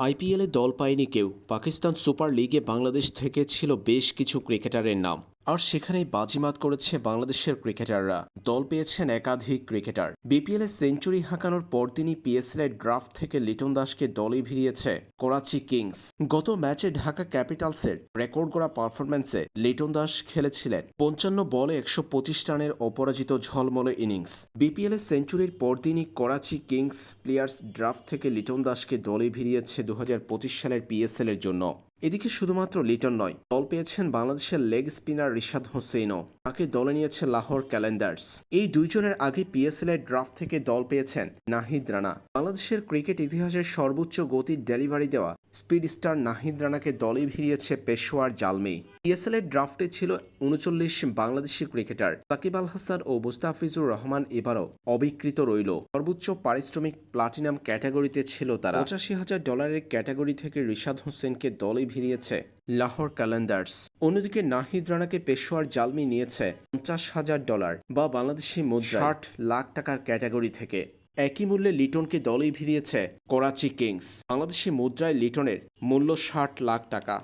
আইপিএলে দল পায়নি কেউ। পাকিস্তান সুপার লিগে বাংলাদেশ থেকে ছিল বেশ কিছু ক্রিকেটারের নাম। আর সেখানেই বাজিমাত করেছে বাংলাদেশের ক্রিকেটাররা। দল পেয়েছেন একাধিক ক্রিকেটার। বিপিএলে সেঞ্চুরি হাঁকানোর পরদিনই পিএসএল এর ড্রাফট থেকে লিটন দাসকে দলে ভিড়িয়েছে করাচি কিংস। গত ম্যাচে ঢাকা ক্যাপিটালসের রেকর্ড করা পারফরম্যান্সে লিটন দাস খেলেছিলেন। পঞ্চান্ন বলে একশো পঁচিশ রানের অপরাজিত ঝলমলে ইনিংস। বিপিএল সেঞ্চুরির পরদিনই করাচি কিংস প্লেয়ার্স ড্রাফট থেকে লিটন দাসকে দলে ভিড়িয়েছে দু হাজার পঁচিশ সালের পিএসএল এর জন্য। এদিকে শুধুমাত্র লিটন নয়, দল পেয়েছেন বাংলাদেশের লেগ স্পিনার রিশাদ হোসেনও তাকে দলে নিয়েছে লাহোর ক্যালেন্ডার্স। এই দুইজনের আগে পিএসএল এর ড্রাফট থেকে দল পেয়েছেন নাহিদ রানা। বাংলাদেশের ক্রিকেট ইতিহাসের সর্বোচ্চ গতির ডেলিভারি দেওয়া স্পিড স্টার নাহিদ রানাকে দলে ভিড়িয়েছে পেশোয়ার জালমি। পিএসএল এর ড্রাফটে ছিল উনচল্লিশ বাংলাদেশি ক্রিকেটার। সাকিব আল হাসান ও মুস্তাফিজুর রহমান এবারও অবিকৃত রইল। সর্বোচ্চ পারিশ্রমিক প্লাটিনাম ক্যাটাগরিতে ছিল তারা। পঁচাশি হাজার ডলারের ক্যাটাগরি থেকে রিশাদ হোসেনকে দলে ভিড়িয়েছে লাহোর ক্যালেন্ডার্স। অন্যদিকে নাহিদ রানাকে পেশোয়ার জালমি নিয়েছে পঞ্চাশ হাজার ডলার বা বাংলাদেশি মুদ্রা ষাট লাখ টাকার ক্যাটাগরি থেকে। একই মূল্যে লিটনকে দলেই ভিড়িয়েছে করাচি কিংস। বাংলাদেশি মুদ্রায় লিটনের মূল্য ষাট লাখ টাকা।